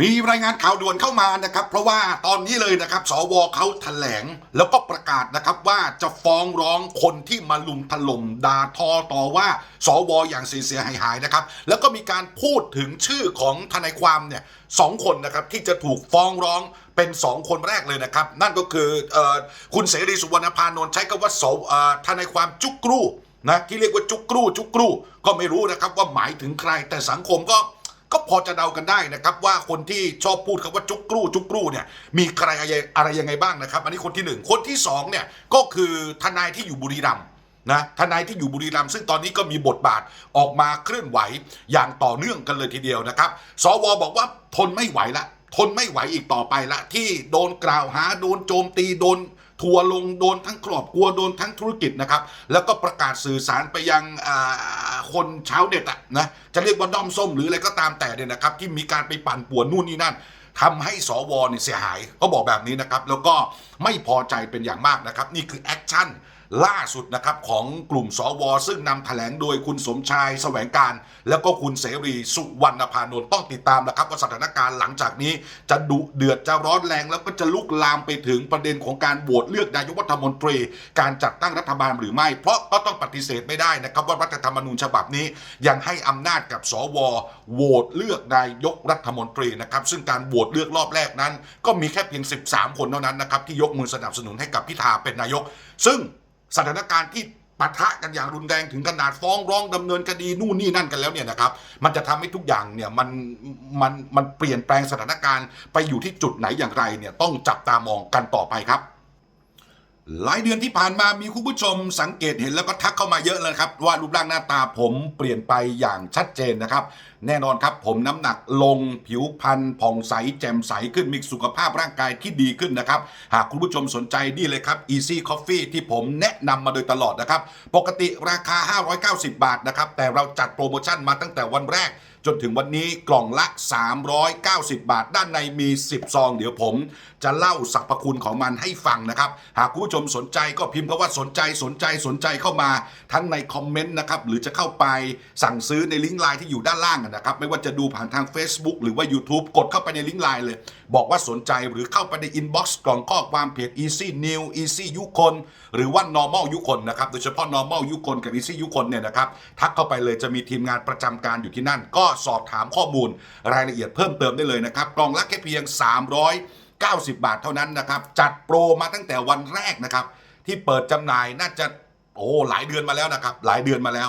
มีรายงานข่าวด่วนเข้ามานะครับ เพราะว่าตอนนี้เลยนะครับ สวเขาแถลง แล้วก็ประกาศนะครับว่าจะฟ้องร้องคนที่มาลุมถล่มด่าทอต่อว่า สวอย่างเสียหายหายนะครับ แล้วก็มีการพูดถึงชื่อของทนายความเนี่ยสองคนนะครับที่จะถูกฟ้องร้องเป็นสองคนแรกเลยนะครับ นั่นก็คือออคุณเสรีสุวรรณพานนท์ใช้คำว่าสทนายความจุกกรูนะที่เรียกว่าจุกกรูจุกกรูก็ไม่รู้นะครับว่าหมายถึงใครแต่สังคมก็ ก็พอจะเดากันได้นะครับ ว่าคนที่ชอบพูดคำว่าจุกกรูจุกกรูเนี่ยมีใครอะไรอะไรยังไงบ้างนะครับ อันนี้คนที่หนึ่งคนที่สองเนี่ยก็คือทนายที่อยู่บุรีรัมย์นะทนายที่อยู่บุรีรัมย์ซึ่งตอนนี้ก็มีบทบาทออกมาเคลื่อนไหวอย่างต่อเนื่องกันเลยทีเดียวนะครับสวบอกว่าทนไม่ไหวละ ทนไม่ไหวอีกต่อไปละ ที่โดนกล่าวหาโดนโจมตีโดนทัวร์ลงโดนทั้งครอบครัวโดนทั้งธุรกิจนะครับ แล้วก็ประกาศสื่อสารไปยังอ คนชาวเน็ตอะนะจะเรียกว่าด้อมส้มหรืออะไรก็ตามแต่เนี่ยนะครับ ที่มีการไปปั่นป่วนนู่นนี่นั่นทำให้สวเนี่ยเสียหายเขาบอกแบบนี้นะครับ แล้วก็ไม่พอใจเป็นอย่างมากนะครับ นี่คือแอคชั่น ล่าสุดนะครับของกลุ่มสว ซึ่งนำแถลงโดยคุณสมชายแสวงการ แล้วก็คุณเสรีสุวรรณพานนท์ต้องติดตามนะครับว่าสถานการณ์หลังจากนี้ จะดุเดือดจะร้อนแรง แล้วก็จะลุกลามไปถึงประเด็นของการโหวตเลือกนายกรัฐมนตรี การจัดตั้งรัฐบาลหรือไม่ เพราะก็ต้องปฏิเสธไม่ได้นะครับว่ารัฐธรรมนูญฉบับนี้ ยังให้อำนาจกับสวโหวตเลือกนายกรัฐมนตรีนะครับซึ่งการโหวตเลือกรอบแรกนั้น ก็มีแค่เพียง 13 คนเท่านั้นนะครับที่ยกมือสนับสนุนให้กับพิธาเป็นนายก ซึ่ง สถานการณ์ที่ปะทะกันอย่างรุนแรงถึงขนาดฟ้องร้องดำเนินคดีนู่นนี่นั่นกันแล้วเนี่ยนะครับ มันจะทำให้ทุกอย่างเนี่ยมันมันมันเปลี่ยนแปลงสถานการณ์ไปอยู่ที่จุดไหนอย่างไรเนี่ยต้องจับตามองกันต่อไปครับหลายเดือนที่ผ่านมามีคุณผู้ชมสังเกตเห็นแล้วก็ทักเข้ามาเยอะเลยครับ ว่ารูปร่างหน้าตาผมเปลี่ยนไปอย่างชัดเจนนะครับ แน่นอนครับ ผมน้ำหนักลงผิวพรรณผ่องใส แจ่มใสขึ้นมีสุขภาพร่างกายที่ดีขึ้นนะครับ หากคุณผู้ชมสนใจนี่เลยครับ Easy Coffee ที่ผมแนะนำมาโดยตลอดนะครับ ปกติราคา 590 บาทนะครับ แต่เราจัดโปรโมชั่นมาตั้งแต่วันแรกจนถึงวันนี้กล่องละ 390 บาท ด้านในมี 10 ซอง เดี๋ยวผม จะเล่าสรรพคุณของมันให้ฟังนะครับ หากคุณผู้ชมสนใจก็พิมพ์คำว่าสนใจสนใจสนใจเข้ามา ทั้งในคอมเมนต์นะครับ หรือจะเข้าไปสั่งซื้อในลิงก์ไลน์ที่อยู่ด้านล่างนะครับไม่ว่าจะดูผ่านทาง Facebook หรือว่า YouTube กดเข้าไปในลิงก์ไลน์เลย บอกว่าสนใจหรือเข้าไปในอินบ็อกซ์กล่องข้อความเพจ Easy New Easy ยุคนหรือว่า normal ยุคนนะครับโดยเฉพาะ normal ยุคนกับ easy ยุคนเนี่ยนะครับทักเข้าไปเลยจะมีทีมงานประจำการอยู่ที่นั่น ก็สอบถามข้อมูลรายละเอียดเพิ่มเติมได้เลยนะครับกล่องละแค่เพียง 390 บาทเท่านั้นนะครับจัดโปรมาตั้งแต่วันแรกนะครับที่เปิดจำหน่ายน่าจะโอ้หลายเดือนมาแล้วนะครับหลายเดือนมาแล้ว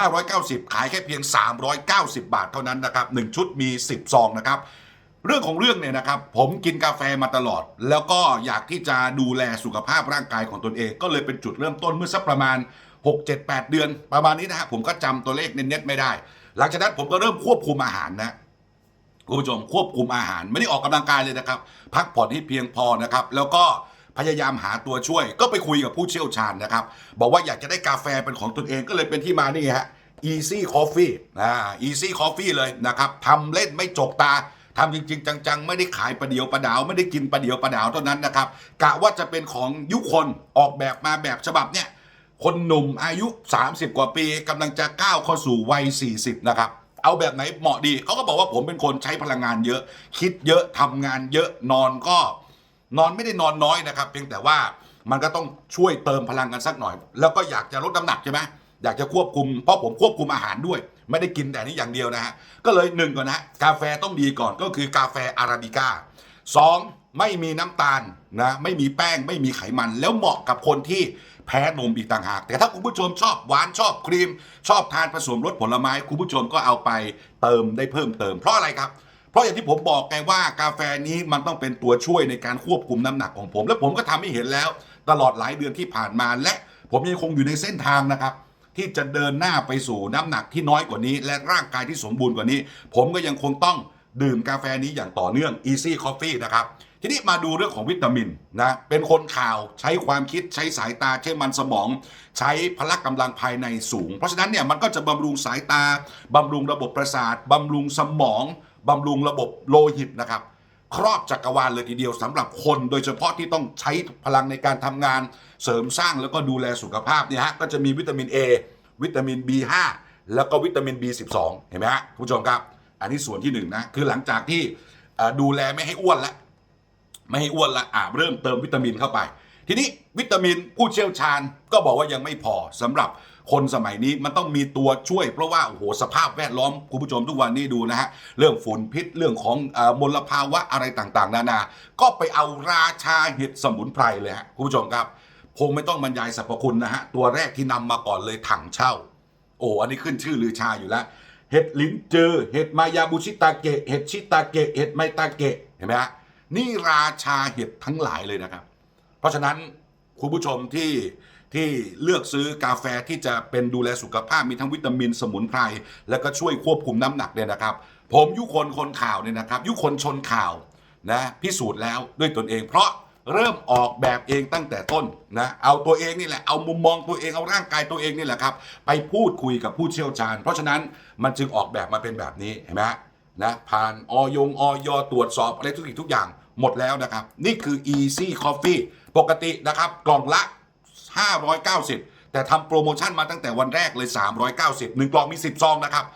590 ขายแค่เพียง 390 บาทเท่านั้นนะครับ1ชุดมี 10 ซองนะครับ เรื่องของเรื่องเนี่ยนะครับ ผมกินกาแฟมาตลอด แล้วก็อยากที่จะดูแลสุขภาพร่างกายของตนเอง ก็เลยเป็นจุดเริ่มต้นเมื่อสักประมาณ 6 7 8 เดือน ประมาณนี้นะฮะผมก็จำตัวเลขเน็ตๆไม่ได้ หลังจากนั้นผมก็เริ่มควบคุมอาหารนะคุณผู้ชมควบคุมอาหารไม่ได้ออกกำลังกายเลยนะครับ พักผ่อนให้เพียงพอนะครับ แล้วก็ พยายามหาตัวช่วย ก็ไปคุยกับผู้เชี่ยวชาญนะครับ บอกว่าอยากจะได้กาแฟเป็นของตนเองก็เลยเป็นที่มานี่ฮะ Easy Coffee อ่า Easy Coffee เลยนะครับทำเล่นไม่จกตาทำจริง ๆ จัง ๆ ไม่ได้ขายประเดียวประดาว ไม่ได้กินประเดียวประดาวเท่านั้นนะครับกะว่าจะเป็นของยุคนออกแบบมาแบบฉบับเนี่ยคนหนุ่มอายุ 30 กว่าปีกำลังจะก้าวเข้าสู่วัย 40 นะครับ เอาแบบไหนเหมาะดีเขาก็บอกว่าผมเป็นคนใช้พลังงานเยอะ คิดเยอะทำงานเยอะนอนก็ นอนไม่ได้นอนน้อยนะครับ เพียงแต่ว่ามันก็ต้องช่วยเติมพลังกันสักหน่อย แล้วก็อยากจะลดน้ำหนักใช่ไหมอยากจะควบคุมเพราะผมควบคุมอาหารด้วย ไม่ได้กินแต่นี้อย่างเดียวนะฮะก็เลยหนึ่งก่อนนะกาแฟต้องดีก่อนก็คือกาแฟอาราบิก้าสองไม่มีน้ำตาลนะไม่มีแป้งไม่มีไขมัน แล้วเหมาะกับคนที่แพ้นมอีกต่างหาก แต่ถ้าคุณผู้ชมชอบหวานชอบครีม ชอบทานผสมรสผลไม้ คุณผู้ชมก็เอาไปเติมได้เพิ่มเติมเพราะอะไรครับ เพราะอย่างที่ผมบอกไงว่ากาแฟนี้มันต้องเป็นตัวช่วยในการควบคุมน้ำหนักของผม และผมก็ทำให้เห็นแล้ว ตลอดหลายเดือนที่ผ่านมา และผมยังคงอยู่ในเส้นทางนะครับ ที่จะเดินหน้าไปสู่น้ำหนักที่น้อยกว่านี้ และร่างกายที่สมบูรณ์กว่านี้ ผมก็ยังคงต้องดื่มกาแฟนี้อย่างต่อเนื่อง Easy Coffee นะครับทีนี้มาดูเรื่องของวิตามินนะเป็นคนข่าวใช้ความคิดใช้สายตาใช้มันสมอง ใช้พละกำลังภายในสูง เพราะฉะนั้นเนี่ยมันก็จะบำรุงสายตาบำรุงระบบประสาทบำรุงสมอง บำรุงระบบโลหิตนะครับ ครอบจักรวาลเลยทีเดียวสำหรับคน โดยเฉพาะที่ต้องใช้พลังในการทำงานเสริมสร้างแล้วก็ดูแลสุขภาพเนี่ยฮะก็จะมีวิตามิน A วิตามิน B5 แล้วก็วิตามิน B12 เห็นไหมฮะคุณผู้ชมครับ อันนี้ส่วนที่หนึ่งนะคือหลังจากที่ดูแลไม่ให้อ้วนละไม่ให้อ้วนละอ่าเริ่มเติมวิตามินเข้าไป ทีนี้วิตามินผู้เชี่ยวชาญก็บอกว่ายังไม่พอสำหรับ คนสมัยนี้มันต้องมีตัวช่วย เพราะว่าโอ้โหสภาพแวดล้อมคุณผู้ชมทุกวันนี้ดูนะฮะเรื่องฝุ่นพิษเรื่องของอมลภาวะอะไรต่างๆ นานา ก็ไปเอาราชาเห็ดสมุนไพรเลยฮะคุณผู้ชมครับคงไม่ต้องบรรยายสรรพคุณนะฮะตัวแรกที่นำมาก่อนเลยถังเช่า โอ้อันนี้ขึ้นชื่อลือชาอยู่แล้วเห็ดลิ้นเจอเห็ดมายาบุชิตาเกะเห็ดชิตาเกะเห็ดไมตาเกะเห็นไหมฮะนี่ราชาเห็ดทั้งหลายเลยนะครับ เพราะฉะนั้นคุณผู้ชมที่ ที่เลือกซื้อกาแฟที่จะเป็นดูแลสุขภาพมีทั้งวิตามินสมุนไพรแล้วก็ช่วยควบคุมน้ำหนักเนี่ยนะครับ ผมยุคนคนข่าวเนี่ยนะครับ ยุคนชนข่าวนะพิสูจน์แล้วด้วยตนเอง เพราะเริ่มออกแบบเองตั้งแต่ต้นนะเอาตัวเองนี่แหละเอามุมมองตัวเองเอาร่างกายตัวเองนี่แหละครับ ไปพูดคุยกับผู้เชี่ยวชาญ เพราะฉะนั้นมันจึงออกแบบมาเป็นแบบนี้เห็นไหมนะผ่านออยงออยตรวจสอบอะไรทุกสิ่งทุกอย่างหมดแล้วนะครับ นี่คือ Easy Coffee ปกตินะครับ กล่องละ 590 แต่ทำโปรโมชั่นมาตั้งแต่วันแรกเลย 390หนึ่งกล่องมี 10 ซองนะครับ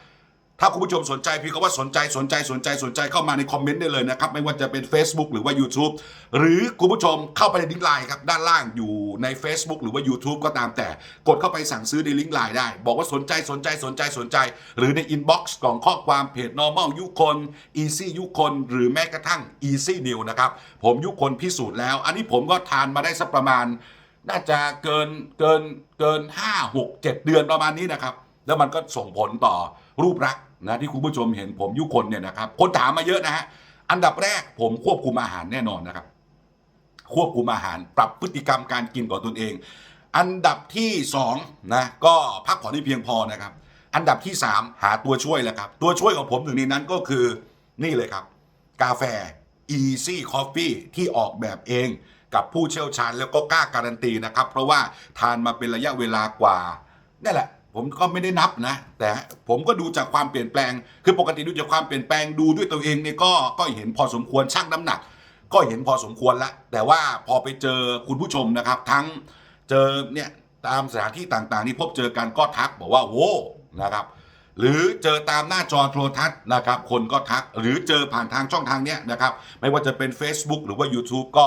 ถ้าคุณผู้ชมสนใจพี่ก็ว่าสนใจสนใจสนใจสนใจเข้ามาในคอมเมนต์ได้เลยนะครับ ไม่ว่าจะเป็น Facebook หรือว่า YouTube หรือคุณผู้ชมเข้าไปในลิงก์ไลน์ครับ ด้านล่างอยู่ใน Facebook หรือว่า YouTube ก็ตามแต่ กดเข้าไปสั่งซื้อในลิงก์ไลน์ได้ บอกว่าสนใจสนใจสนใจสนใจ หรือในอินบ็อกซ์กล่องข้อความเพจ normal ยุคน easy ยุคน หรือแม้กระทั่ง easy new นะครับผมยุคนพิสูจน์แล้ว อันนี้ผมก็ทานมาได้สักประมาณ น่าจะเกินเกินเกิน5 6 7เดือนประมาณนี้นะครับ แล้วมันก็ส่งผลต่อรูปลักษณ์นะที่คุณผู้ชมเห็นผมยุคนเนี่ยนะครับคนถามมาเยอะนะฮะอันดับแรกผมควบคุมอาหารแน่นอนนะครับ ควบคุมอาหารปรับพฤติกรรมการกินของตนเอง อันดับที่2นะก็พักผ่อนให้เพียงพอนะครับ อันดับที่ 3 หาตัวช่วยแหล้วครับ ตัวช่วยของผมหนึ่งในนั้นก็คือนี่เลยครับ กาแฟ Easy Coffee ที่ออกแบบเอง กับผู้เชี่ยวชาญแล้วก็กล้าการันตีนะครับ เพราะว่าทานมาเป็นระยะเวลากว่านั่นแหละผมก็ไม่ได้นับนะ แต่ผมก็ดูจากความเปลี่ยนแปลง คือปกติดูจากความเปลี่ยนแปลงดูด้วยตัวเองเนี่ยก็ก็เห็นพอสมควรชั่งน้ำหนัก ก็เห็นพอสมควรล้วแต่ว่าพอไปเจอคุณผู้ชมนะครับ ทั้งเจอเนี่ยตามสถานที่ต่างๆที่พบเจอกันก็ทักบอกว่าโว้นะครับ หรือเจอตามหน้าจอโทรทัศน์นะครับ คนก็ทักหรือเจอผ่านทางช่องทางเนี้ยนะครับ ไม่ว่าจะเป็น Facebook หรือว่า YouTube ก็